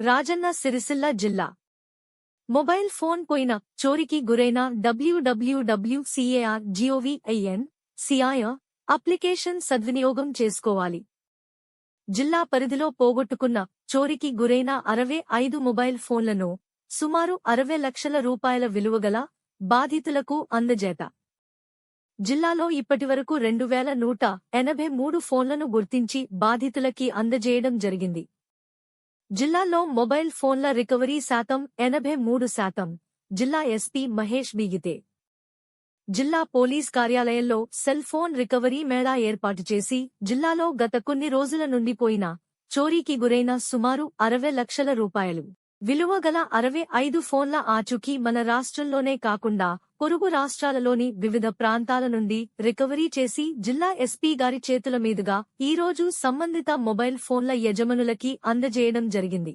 రాజన్న సిరిసిల్ల జిల్లా. Mobile phone పోయిన చోరికి గురైన WWW CAR GOVIN CI application సద్వినియోగం చేసుకోవాలి. జిల్లా పరిధిలో పోగొట్టుకున్న చోరికి గురైన అరవై ఐదు మొబైల్ ఫోన్లను సుమారు అరవై లక్షల రూపాయల విలువగల బాధితులకు అందజేత. జిల్లాలో ఇప్పటివరకు రెండు వేల నూట ఎనభై మూడు ఫోన్లను గుర్తించి బాధితులకి అందజేయడం జరిగింది. జిల్లాలో మొబైల్ ఫోన్ల రికవరీ శాతం ఎనభై మూడు శాతం. జిల్లా ఎస్పీ మహేష్ బీగితే. జిల్లా పోలీస్ కార్యాలయంలో సెల్ ఫోన్ రికవరీ మేళా ఏర్పాటు చేసి జిల్లాలో గత కొన్ని రోజుల నుండి పోయిన చోరీకి గురైన సుమారు అరవై లక్షల రూపాయలు. విలువగల అరవై ఐదు ఫోన్ల ఆచూకీ మన రాష్ట్రంలోనే కాకుండా పొరుగు రాష్ట్రాలలోని వివిధ ప్రాంతాల నుండి రికవరీ చేసి జిల్లా ఎస్పీ గారి చేతుల మీదుగా ఈ రోజు సంబంధిత మొబైల్ ఫోన్ల యజమానులకి అందజేయడం జరిగింది.